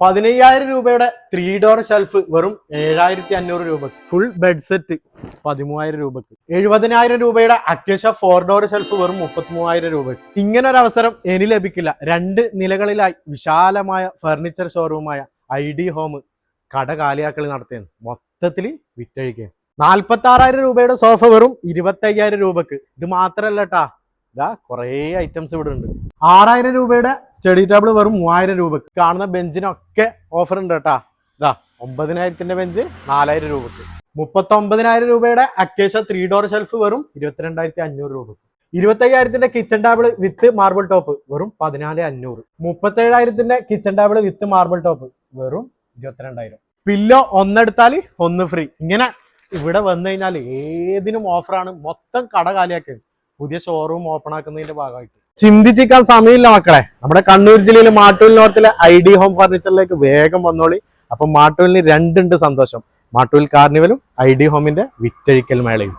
പതിനയ്യായിരം രൂപയുടെ three door shelf വെറും ഏഴായിരത്തി അഞ്ഞൂറ് രൂപക്ക്. ഫുൾ ബെഡ് സെറ്റ് പതിമൂവായിരം രൂപക്ക്. എഴുപതിനായിരം രൂപയുടെ അക്യഷ ഫോർ ഡോർ ഷെൽഫ് വെറും മുപ്പത്തി മൂവായിരം രൂപക്ക്. ഇങ്ങനെ ഒരു അവസരം ഇനി ലഭിക്കില്ല. രണ്ട് നിലകളിലായി വിശാലമായ ഫർണിച്ചർ ഷോറൂമായ ഐ ഡി ഹോം കട കാലിയാക്കളി നടത്തിയത്. മൊത്തത്തിൽ വിറ്റഴിക്കുക നാൽപ്പത്തി ആറായിരം രൂപയുടെ സോഫ വെറും ഇരുപത്തി അയ്യായിരം രൂപക്ക്. ഇത് മാത്രല്ല കേട്ടാ ഇതാ കുറേ ഐറ്റംസ് ഇവിടെ ഉണ്ട്. ആറായിരം രൂപയുടെ സ്റ്റഡി ടേബിൾ വെറും മൂവായിരം രൂപക്ക്. കാണുന്ന ബെഞ്ചിനൊക്കെ ഓഫർ ഉണ്ട് കേട്ടാ. ഇതാ ഒമ്പതിനായിരത്തിന്റെ ബെഞ്ച് നാലായിരം രൂപക്ക്. മുപ്പത്തി ഒമ്പതിനായിരം രൂപയുടെ അക്കേഷ ത്രീ ഡോർ ഷെൽഫ് വെറും ഇരുപത്തിരണ്ടായിരത്തി അഞ്ഞൂറ് രൂപക്ക്. ഇരുപത്തയ്യായിരത്തിന്റെ kitchen table with marble top വെറും പതിനാല് അഞ്ഞൂറ്. മുപ്പത്തേഴായിരത്തിന്റെ kitchen table with marble top വെറും ഇരുപത്തിരണ്ടായിരം. പില്ലോ ഒന്നെടുത്താൽ ഒന്ന് ഫ്രീ ഇങ്ങനെ ഇവിടെ വന്നു കഴിഞ്ഞാൽ ഏതിനും ഓഫറാണ് മൊത്തം കട കാലിയാക്കി. പുതിയ ഷോറൂം ഓപ്പൺ ആക്കുന്നതിന്റെ ഭാഗമായിട്ട്. ചിന്തിച്ചിരിക്കാൻ സമയമില്ല മക്കളെ. നമ്മുടെ കണ്ണൂർ ജില്ലയിലെ മാട്ടൂൽ നോർത്തിലെ ഐ ഡി ഹോം ഫർണിച്ചറിലേക്ക് വേഗം വന്നോളി. അപ്പൊ മാട്ടൂലിന് രണ്ടുണ്ട് സന്തോഷം. മാട്ടൂൽ കാർണിവലും ഐ ഡി ഹോമിന്റെ വിറ്റഴിക്കൽ മേളയും.